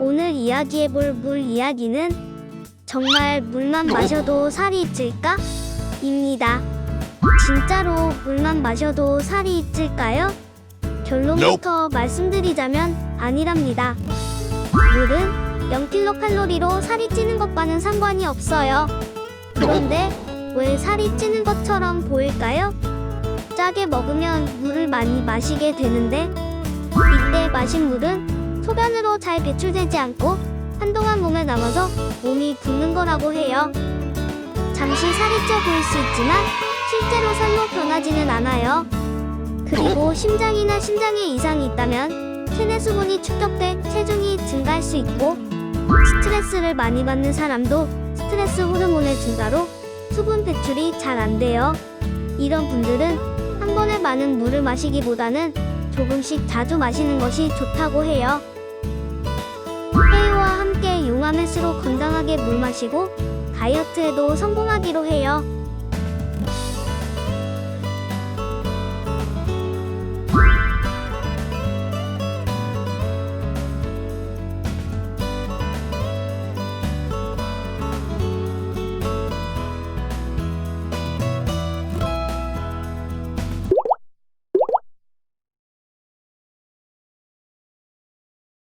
오늘 이야기해볼 물 이야기는 정말 물만 마셔도 살이 찔까? 입니다. 진짜로 물만 마셔도 살이 찔까요? 결론부터 말씀드리자면 아니랍니다. 물은 0kcal로 살이 찌는 것과는 상관이 없어요. 그런데 왜 살이 찌는 것처럼 보일까요? 짜게 먹으면 물을 많이 마시게 되는데 이때 마신 물은 소변으로 잘 배출되지 않고 한동안 몸에 남아서 몸이 붓는 거라고 해요. 잠시 살이 쪄 보일 수 있지만 실제로 살로 변하지는 않아요. 그리고 심장이나 신장에 이상이 있다면 체내 수분이 축적돼 체중이 증가할 수 있고 스트레스를 많이 받는 사람도 스트레스 호르몬의 증가로 수분 배출이 잘 안 돼요. 이런 분들은 한 번에 많은 물을 마시기보다는 조금씩 자주 마시는 것이 좋다고 해요. 회의와 함께 용암 횟수로 건강하게 물 마시고 다이어트에도 성공하기로 해요.